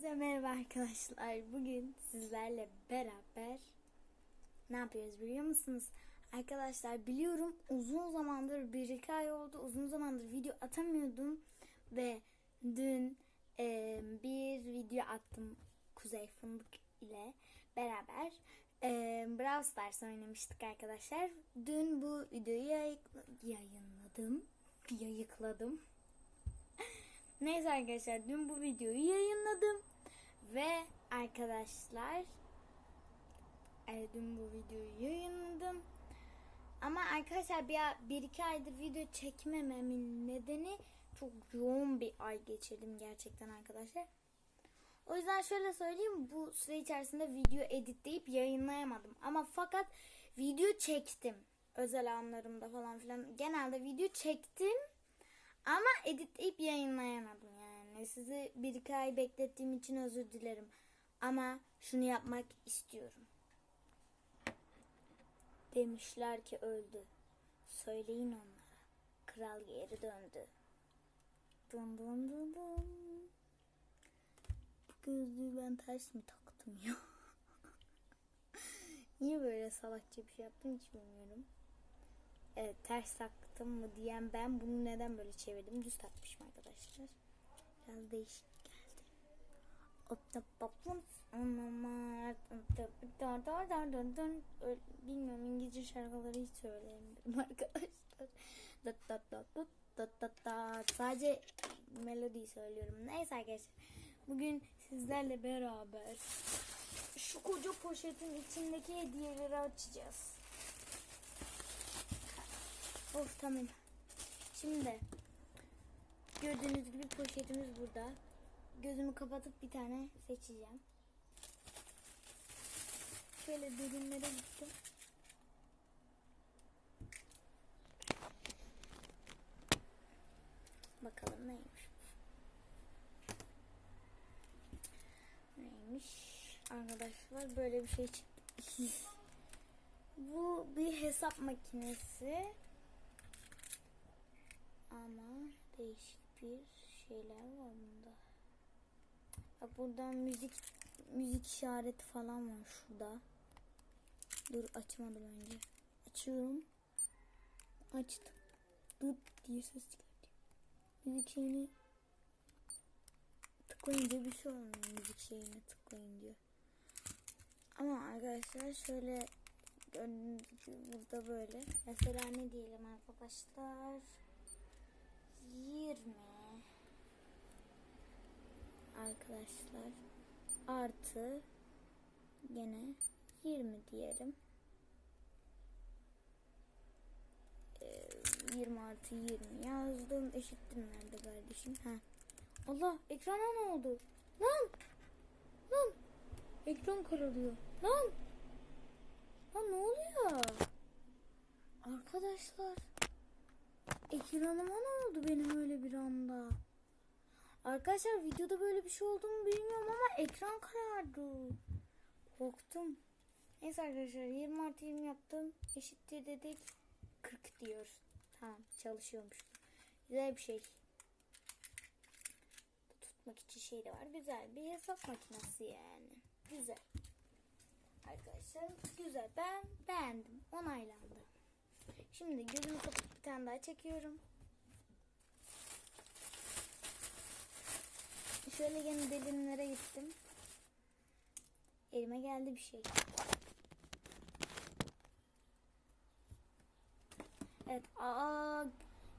Size merhaba arkadaşlar. Bugün sizlerle beraber ne yapıyoruz biliyor musunuz? Arkadaşlar biliyorum uzun zamandır bir iki ay oldu. Uzun zamandır video atamıyordum. Ve dün e, bir video attım Kuzey Fındık ile beraber. E, Brawl Stars oynamıştık arkadaşlar. Dün bu videoyu yayıkla- yayınladım. Yayıkladım. Neyse arkadaşlar dün bu videoyu yayınladım ve arkadaşlar e, dün bu videoyu yayınladım. Ama arkadaşlar bir, bir iki aydır video çekmememin nedeni çok yoğun bir ay geçirdim gerçekten arkadaşlar. O yüzden şöyle söyleyeyim bu süre içerisinde video editleyip yayınlayamadım. Ama fakat video çektim özel anlarımda falan filan. Genelde video çektim ama editleyip yayınlayamadım Sizi bir iki ay beklettiğim için özür dilerim. Ama şunu yapmak istiyorum. Demişler ki öldü. Söyleyin onlara. Kral geri döndü. Dın dın dın dın. Bu gözlüğü ben ters mi taktım ya? Niye böyle salakça bir şey yaptım hiç bilmiyorum. Evet ters taktım mı diyen ben bunu neden böyle çevirdim düz takmışım arkadaşlar. Biraz değişik geldi. Bilmiyorum İngilizce şarkıları hiç söyleyemiyorum arkadaşlar. Sadece melodiyi söylüyorum. Neyse arkadaşlar. Bugün sizlerle beraber şu koca poşetin içindeki hediyeleri açacağız. Of tamam. Şimdi gördüğünüz gibi poşetimiz burada. Gözümü kapatıp bir tane seçeceğim. Şöyle derinlere gittim. Bakalım neymiş. Neymiş? Arkadaşlar böyle bir şey çıktı. Bu bir hesap makinesi. Ama değişik bir şeyler var bunda. Bak buradan müzik müzik işareti falan var şurada. Dur açmadım önce. Açıyorum. Açtım. Dur diye ses çıkartıyor. Müzik şeyini tıklayınca bir şey olmuyor müzik şeyine tıklayınca. Ama arkadaşlar şöyle burada böyle. Mesela ne diyelim arkadaşlar? 20 arkadaşlar artı gene 20 diyelim. Ee, 20 artı 20 yazdım. Eşittir nerede kardeşim? Ha. Allah ekrana ne oldu? Lan! Lan! Ekran kararıyor. Lan! Lan ne oluyor? Arkadaşlar ekranıma ne oldu benim öyle bir anda? Arkadaşlar videoda böyle bir şey oldu mu bilmiyorum ama ekran karardı. Korktum. Neyse arkadaşlar 20 artı 20 yaptım. Eşittir dedik. 40 diyor. Tamam çalışıyormuş. Güzel bir şey. Tutmak için şey de var. Güzel bir hesap makinesi yani. Güzel. Arkadaşlar güzel. Ben beğendim. Onaylandı. Şimdi gözümü kapatıp bir tane daha çekiyorum. Şöyle yine derinlere gittim. Elime geldi bir şey. Evet. Aa,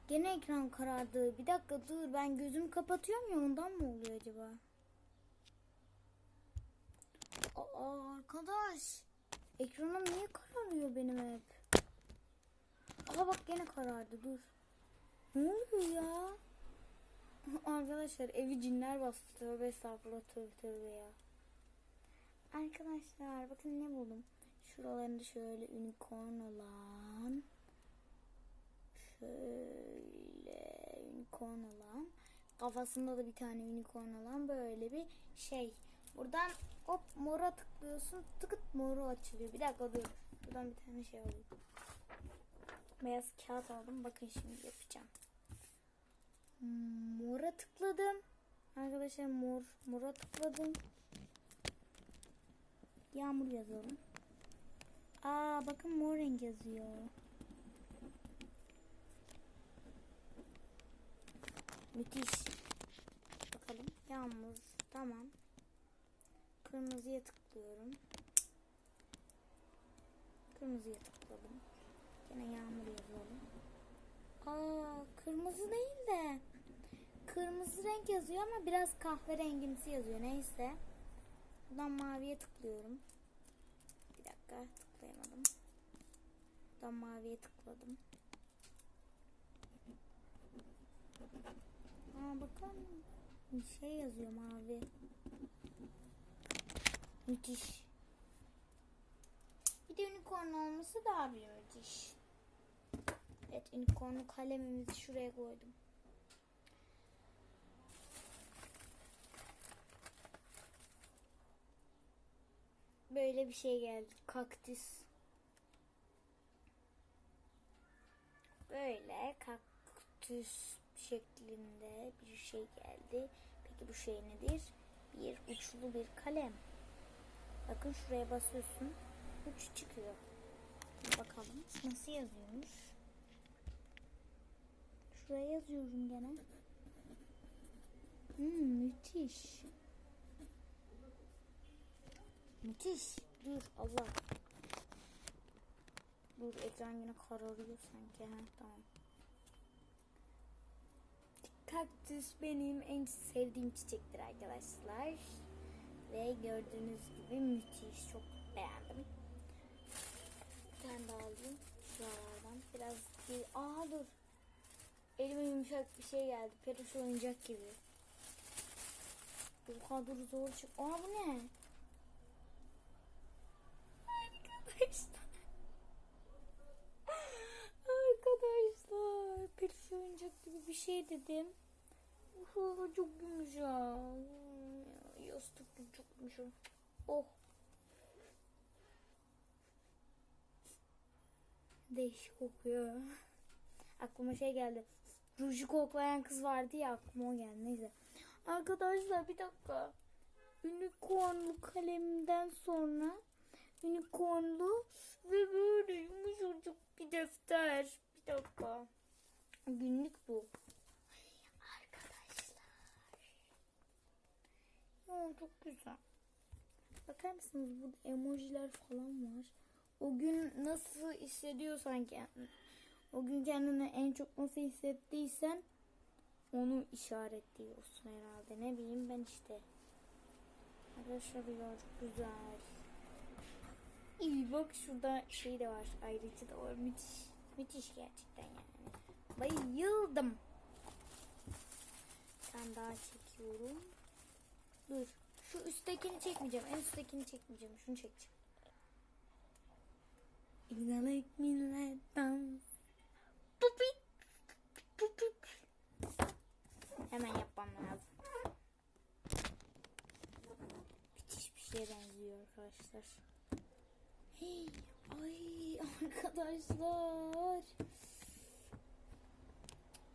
gene ekran karardı. Bir dakika dur. Ben gözümü kapatıyorum ya ondan mı oluyor acaba? Aa, arkadaş. Ekranım niye kararıyor benim hep? Bak gene karardı dur. Ne oluyor ya? Arkadaşlar evi cinler bastı. Tövbe estağfurullah tövbe tövbe ya. Arkadaşlar bakın ne buldum. Şuralarında şöyle unicorn olan. Şöyle unicorn olan. Kafasında da bir tane unicorn olan böyle bir şey. Buradan hop mora tıklıyorsun. Tıkıt moru açılıyor. Bir dakika dur. Buradan bir tane şey alayım. Beyaz kağıt aldım. Bakın şimdi yapacağım. Mora tıkladım. Arkadaşlar mor. Mora tıkladım. Yağmur yazalım. Aa bakın mor renk yazıyor. Müthiş. Bakalım. Yağmur. Tamam. Kırmızıya tıklıyorum. Kırmızıya tıkladım. Yine yağmur yazalım. Aa kırmızı değil de kırmızı renk yazıyor ama biraz kahverengimsi yazıyor. Neyse. Buradan maviye tıklıyorum. Bir dakika tıklayamadım. Buradan maviye tıkladım. Aa bakın bir şey yazıyor mavi. Müthiş. Bir de unicorn olması daha bir müthiş. Evet unicorn kalemimizi şuraya koydum. Böyle bir şey geldi. Kaktüs. Böyle kaktüs şeklinde bir şey geldi. Peki bu şey nedir? Bir uçlu bir kalem. Bakın şuraya basıyorsun. Uç çıkıyor. Bakalım nasıl yazıyormuş. Şuraya yazıyorum gene. Hmm, müthiş. Müthiş. Dur Allah. Dur ekran yine kararıyor sanki. Ha, tamam. Kaktüs benim en sevdiğim çiçektir arkadaşlar. Ve gördüğünüz gibi müthiş. Çok beğendim. Bir tane daha alayım. Şuralardan. Biraz bir... Aa dur. Elime yumuşak bir şey geldi. Peluş oyuncak gibi. Oha dur zor çık. Aa bu ne? Arkadaşlar. Arkadaşlar. Peluş oyuncak gibi bir şey dedim. Oha çok yumuşak. Yastık çok yumuşak. Oh. Değişik kokuyor. Aklıma şey geldi. Ruju koklayan kız vardı ya aklıma o geldi. Neyse. Arkadaşlar bir dakika. Unicornlu kalemden sonra unicornlu ve böyle yumuşacık bir defter. Bir dakika. Günlük bu. Arkadaşlar. Ya çok güzel. Bakar mısınız burada emojiler falan var. O gün nasıl hissediyorsan kendini, o gün kendini en çok nasıl hissettiysen onu işaretliyorsun herhalde. Ne bileyim ben işte. Arkadaşlar çok güzel. İyi bak şurada şey de var. Ayrıca da var. Müthiş. Müthiş gerçekten yani. Bayıldım. Ben daha çekiyorum. Dur. Şu üsttekini çekmeyeceğim. En üsttekini çekmeyeceğim. Şunu çekeceğim. İnalık millet dans. Hemen yapmam lazım. Müthiş bir şeye benziyor arkadaşlar. Hey, ay arkadaşlar.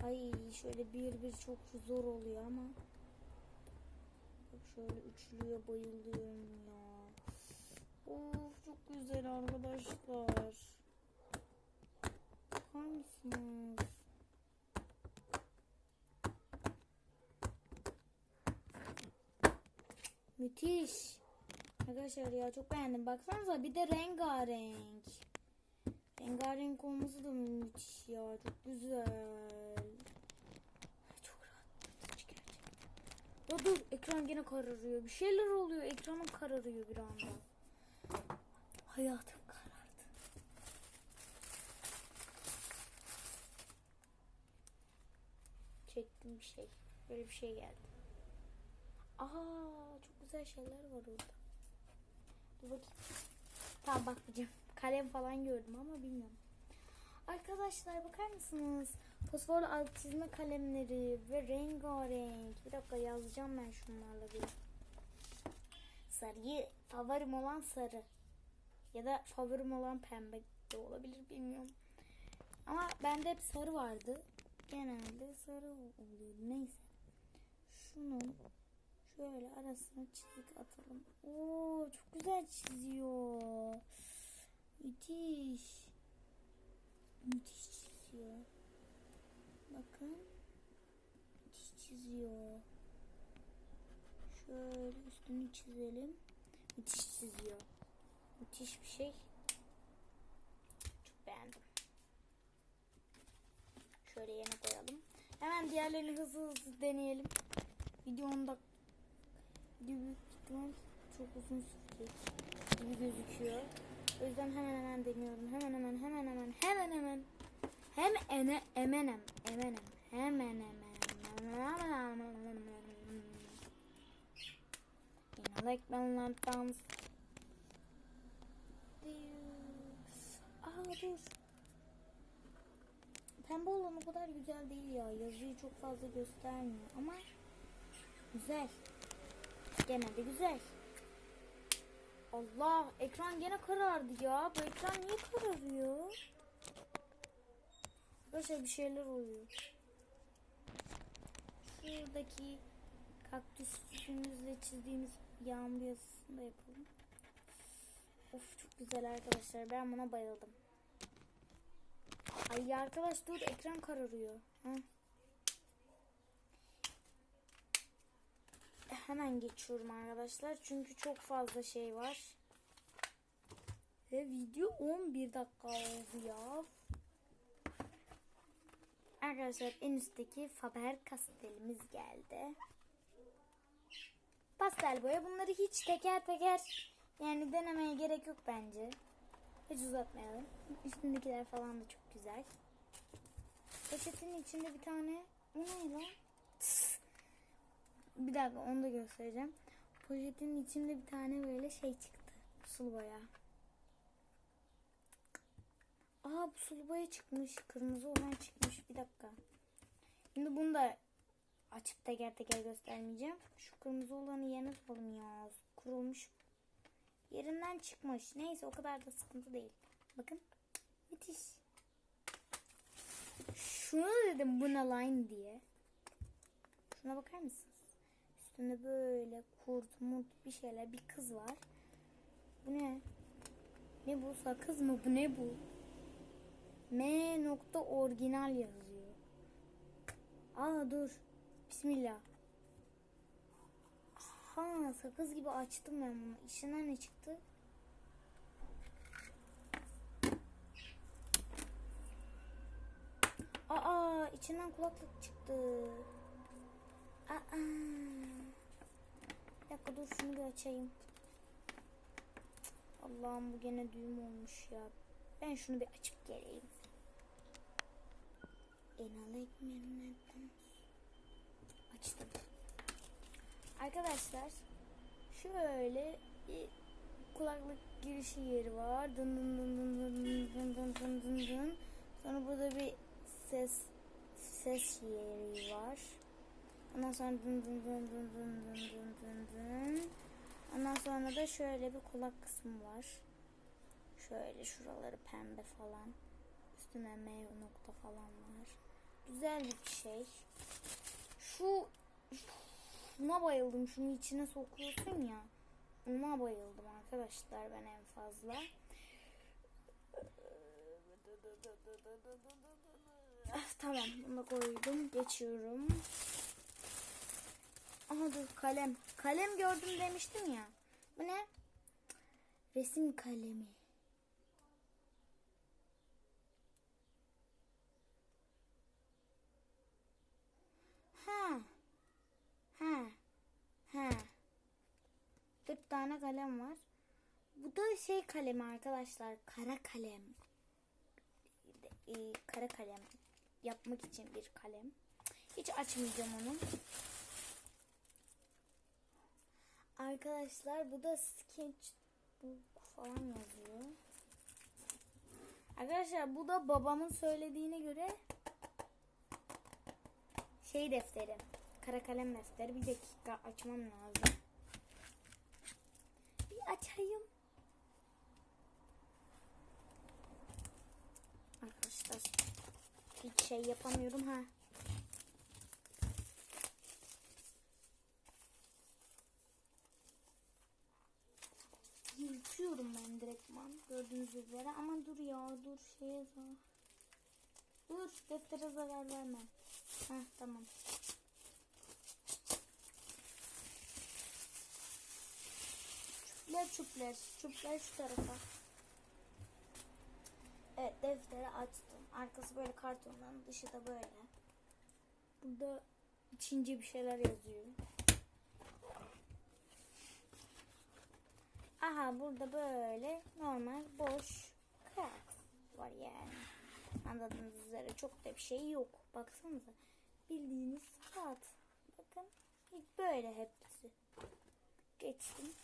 Ay şöyle bir bir çok zor oluyor ama. Bak şöyle üçlüye bayılıyorum ya. Of çok güzel arkadaşlar. Bakar mısınız? Müthiş. Arkadaşlar ya çok beğendim. Baksanıza bir de rengarenk. Rengarenk olması da müthiş ya. Çok güzel. Çok gerçekten. Ya dur ekran gene kararıyor. Bir şeyler oluyor. Ekranım kararıyor bir anda. Hayatım karardı. Çektim bir şey. Böyle bir şey geldi. Aa çok güzel şeyler var orada. Dur bakayım. Tamam bakmayacağım. Kalem falan gördüm ama bilmiyorum. Arkadaşlar bakar mısınız? Fosforlu alt çizme kalemleri ve rengarenk. Bir dakika yazacağım ben şunlarla bir. Sarıyı favorim olan sarı. Ya da favorim olan pembe de olabilir bilmiyorum. Ama bende hep sarı vardı. Genelde sarı oluyordu. Neyse. şunu şöyle arasına çizik atalım. Oo çok güzel çiziyor. Müthiş. Müthiş çiziyor. Bakın. Müthiş çiziyor. Şöyle üstünü çizelim. Müthiş çiziyor. Müthiş bir şey. Çok beğendim. Şöyle yerine koyalım. Hemen diğerlerini hızlı hızlı deneyelim. Video 10 dak video büyük ihtimal çok uzun sürecek gibi gözüküyor. O yüzden hemen hemen deniyorum. Hemen hemen hemen hemen hemen hemen hem ene eminim eminim hemen hemen Yine like ben dance. Aa dur. Pembe olan o kadar güzel değil ya. Yazıyı çok fazla göstermiyor ama güzel. Gene de güzel. Allah ekran gene karardı ya. Bu ekran niye kararıyor? Arkadaşlar bir şeyler oluyor. Şuradaki kaktüsümüzle çizdiğimiz yağmur yazısını da yapalım. Of çok güzel arkadaşlar. Ben buna bayıldım. Ay arkadaş dur ekran kararıyor. Ha. Hemen geçiyorum arkadaşlar. Çünkü çok fazla şey var. Ve video 11 dakika oldu ya. Arkadaşlar en üstteki Faber Castell'imiz geldi. Pastel boya. Bunları hiç teker teker yani denemeye gerek yok bence. Hiç uzatmayalım. Üstündekiler falan da çok güzel. Poşetin içinde bir tane o ne lan? Bir dakika onu da göstereceğim. Poşetin içinde bir tane böyle şey çıktı. Sulu boya. Aa bu sulu boya çıkmış. Kırmızı olan çıkmış. Bir dakika. Şimdi bunu da açıp teker teker göstermeyeceğim. Şu kırmızı olanı yerine tutalım ya. Kurulmuş. Yerinden çıkmış. Neyse o kadar da sıkıntı değil. Bakın. Müthiş. Şunu dedim buna line diye. Şuna bakar mısınız? Üstünde böyle kurt murt bir şeyler. Bir kız var. Bu ne? Ne bu? Sakız mı? Bu ne bu? M nokta orijinal yazıyor. Aa dur. Bismillah. Ha sakız gibi açtım ben bunu. İçinden ne çıktı? Aa içinden kulaklık çıktı. Aa. Bir dakika dur şunu bir açayım. Allah'ım bu gene düğüm olmuş ya. Ben şunu bir açıp geleyim. Enalı ekmeğinden açtım. Arkadaşlar şöyle bir kulaklık girişi yeri var. Dın dın dın dın dın dın dın dın dın dın. Sonra burada bir ses ses yeri var. Ondan sonra dın dın dın dın dın dın dın dın dın. Ondan sonra da şöyle bir kulak kısmı var. Şöyle şuraları pembe falan. Üstüne M nokta falan var. Güzel bir şey. Şu şuna bayıldım. Şunu içine sokuyorsun ya. Buna bayıldım arkadaşlar ben en fazla. Ah, tamam bunu koydum. Geçiyorum. Aha dur kalem. Kalem gördüm demiştim ya. Bu ne? Resim kalemi. Ha. Ha. Ha. Dört tane kalem var. Bu da şey kalemi arkadaşlar. Kara kalem. Ee, kara kalem. Yapmak için bir kalem. Hiç açmayacağım onu. Arkadaşlar bu da sketchbook falan yazıyor. Arkadaşlar bu da babamın söylediğine göre şey defteri. Kara kalem defteri. Bir dakika açmam lazım. Bir açayım. şey yapamıyorum ha. Yırtıyorum ben direktman gördüğünüz üzere ama dur ya dur şeye zarar. Dur deftere zarar verme. Heh tamam. Çöpler çöpler çöpler şu tarafa. Evet defteri açtım. Arkası böyle kartondan dışı da böyle. Burada içince bir şeyler yazıyor. Aha burada böyle normal boş kağıt var yani. Anladığınız üzere çok da bir şey yok. Baksanıza. Bildiğiniz kağıt. Bakın böyle hepsi. Geçtim.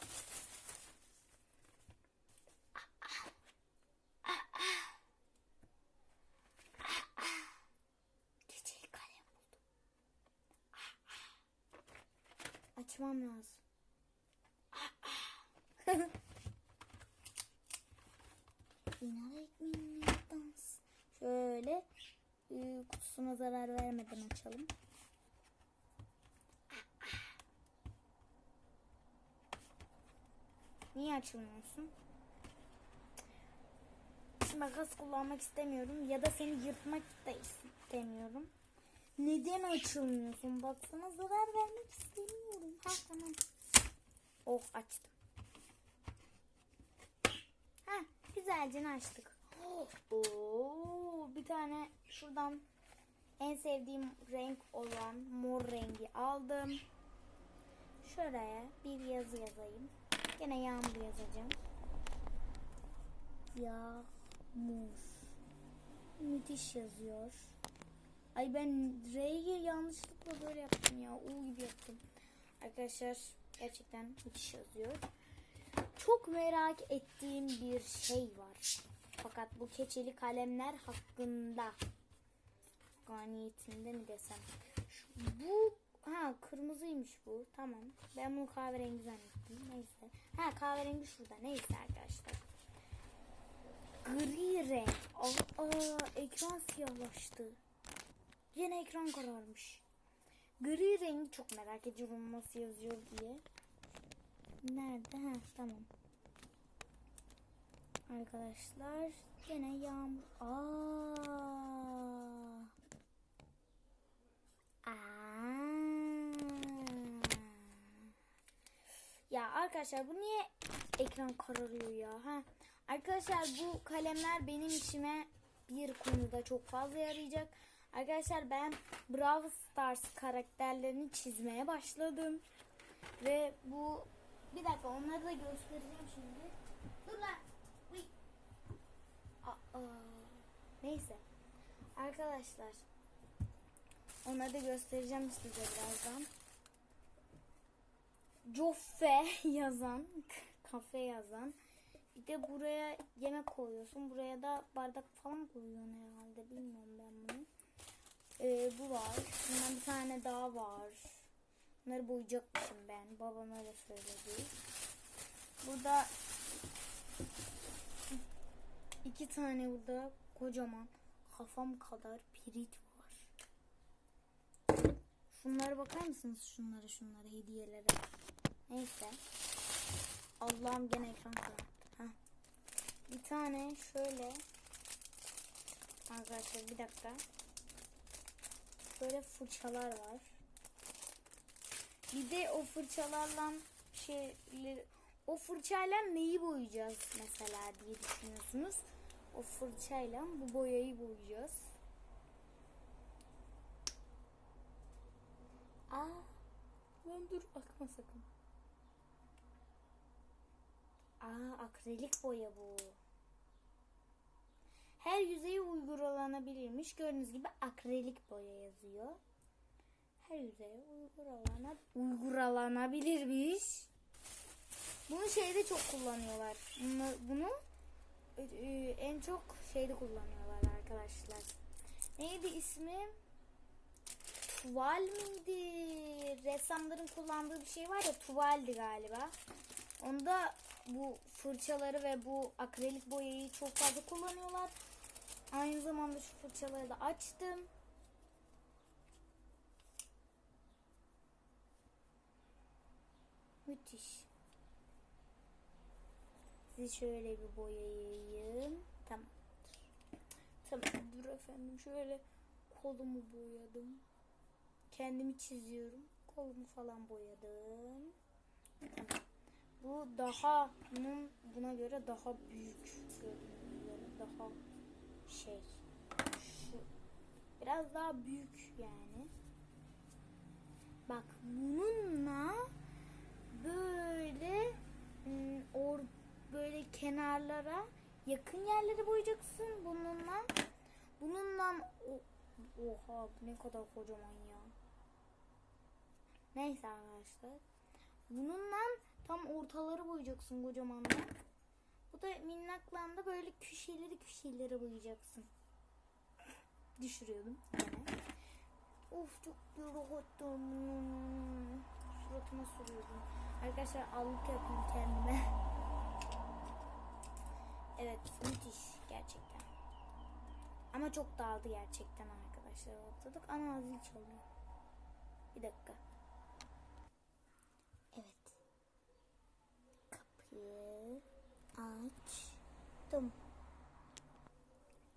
Keçeli kalem buldum. Açmam lazım. İnar ekmeğine dans. Şöyle e, kutusuna zarar vermeden açalım. Niye açılmıyorsun? Makas kullanmak istemiyorum ya da seni yırtmak da istemiyorum. Neden açılmıyorsun? Baksana zarar vermek istemiyorum. Ha tamam. Oh açtım. Ha güzelce açtık. Oo, bir tane şuradan en sevdiğim renk olan mor rengi aldım. Şuraya bir yazı yazayım. Gene yağmur yazacağım. Yağmur. Müthiş yazıyor. Ay ben R'yi yanlışlıkla böyle yaptım ya. U gibi yaptım. Arkadaşlar gerçekten müthiş yazıyor. Çok merak ettiğim bir şey var. Fakat bu keçeli kalemler hakkında ganiyetinde mi desem. Şu, bu ha kırmızıymış bu. Tamam. Ben bunu kahverengi zannettim. Neyse. Ha kahverengi şurada. Neyse arkadaşlar. Gri renk. Aa, aa, ekran siyahlaştı. Yine ekran kararmış. Gri rengi çok merak ediyorum nasıl yazıyor diye. Nerede? Ha tamam. Arkadaşlar gene yağmur. Aa. Aa. Ya arkadaşlar bu niye ekran kararıyor ya? Ha. Arkadaşlar bu kalemler benim işime bir konuda çok fazla yarayacak. Arkadaşlar ben Brawl Stars karakterlerini çizmeye başladım. Ve bu bir dakika onları da göstereceğim şimdi. Dur lan. Neyse. Arkadaşlar onları da göstereceğim size birazdan. Joffe yazan, kafe yazan. Bir de buraya yemek koyuyorsun. Buraya da bardak falan koyuyorsun herhalde. Bilmiyorum ben bunu. Ee, bu var. Bundan bir tane daha var. Bunları boyayacakmışım ben. Babam öyle söyledi. Burada iki tane burada kocaman kafam kadar pirit var. Şunlara bakar mısınız? Şunlara şunlara hediyelere. Neyse. Allah'ım gene ekran. Heh. Bir tane şöyle Arkadaşlar bir dakika. Böyle fırçalar var. Bir de o fırçalarla şeyleri o fırçayla neyi boyayacağız mesela diye düşünüyorsunuz. O fırçayla bu boyayı boyayacağız. Aa, lan dur akma sakın. Aa, akrilik boya bu. Her yüzeye uygulanabilirmiş. Gördüğünüz gibi akrilik boya yazıyor. Her yüzeye uygulana, uygulanabilirmiş. Bunu şeyde çok kullanıyorlar. Bunu, bunu e, en çok şeyde kullanıyorlar arkadaşlar. Neydi ismi? Tuval miydi? Ressamların kullandığı bir şey var ya tuvaldi galiba. Onda bu fırçaları ve bu akrilik boyayı çok fazla kullanıyorlar. Aynı zamanda şu fırçaları da açtım. Müthiş. Sizi şöyle bir boyayayım. Tamam. Tamamdır efendim. Şöyle kolumu boyadım. Kendimi çiziyorum. Kolumu falan boyadım. Tamam. Bu daha bunun buna göre daha büyük üzere daha şey şu biraz daha büyük yani. Bak bununla böyle ım, or böyle kenarlara yakın yerleri boyayacaksın bununla. Bununla o, oha ne kadar kocaman ya. Neyse arkadaşlar. Bununla tam ortaları boyayacaksın kocamanla. Bu da minnakla da böyle köşeleri köşeleri boyayacaksın. Düşürüyordum yine. Of çok yoruldum. Suratıma sürüyordum. Arkadaşlar allık yapayım kendime. Evet müthiş gerçekten. Ama çok dağıldı gerçekten arkadaşlar ortalık. Ana zil çalıyor. Bir dakika. Evet. Kapıyı açtım.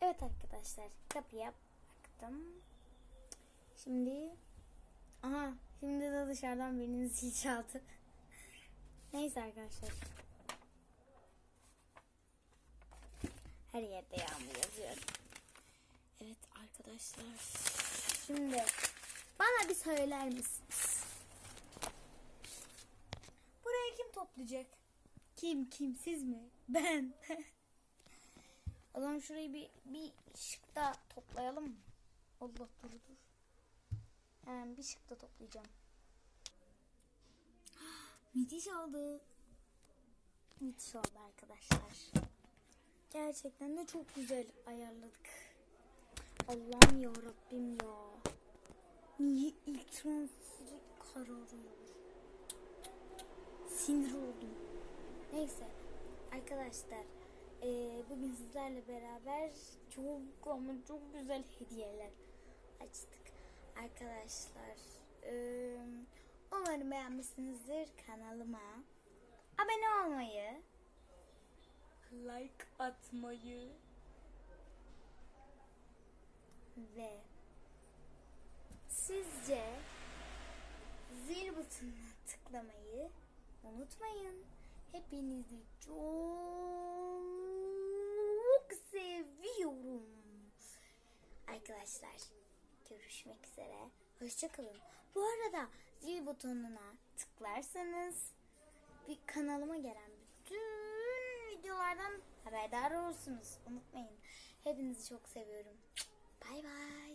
Evet arkadaşlar kapıya baktım. Şimdi aha şimdi de dışarıdan birinin zil çaldı. Neyse arkadaşlar. Her yerde yağmur yazıyor. Evet arkadaşlar. Şimdi bana bir söyler misiniz? Burayı kim toplayacak? Kim kim siz mi? Ben. o zaman şurayı bir bir şıkta toplayalım? Allah dur dur. Hemen bir şıkta toplayacağım. Müthiş oldu. Müthiş oldu arkadaşlar. Gerçekten de çok güzel ayarladık. Allah'ım ya Rabbim ya. Niye ilk transferi kararıyor? Sinir oldum. Neyse arkadaşlar eee, bugün sizlerle beraber çok ama çok güzel hediyeler açtık. Arkadaşlar eee, umarım beğenmişsinizdir kanalıma. Abone olmayı, like atmayı ve sizce zil butonuna tıklamayı unutmayın. Hepinizi çok seviyorum. Arkadaşlar görüşmek üzere. Hoşçakalın. Bu arada zil butonuna tıklarsanız bir kanalıma gelen bütün videolardan haberdar olursunuz. Unutmayın. Hepinizi çok seviyorum. Bay bay.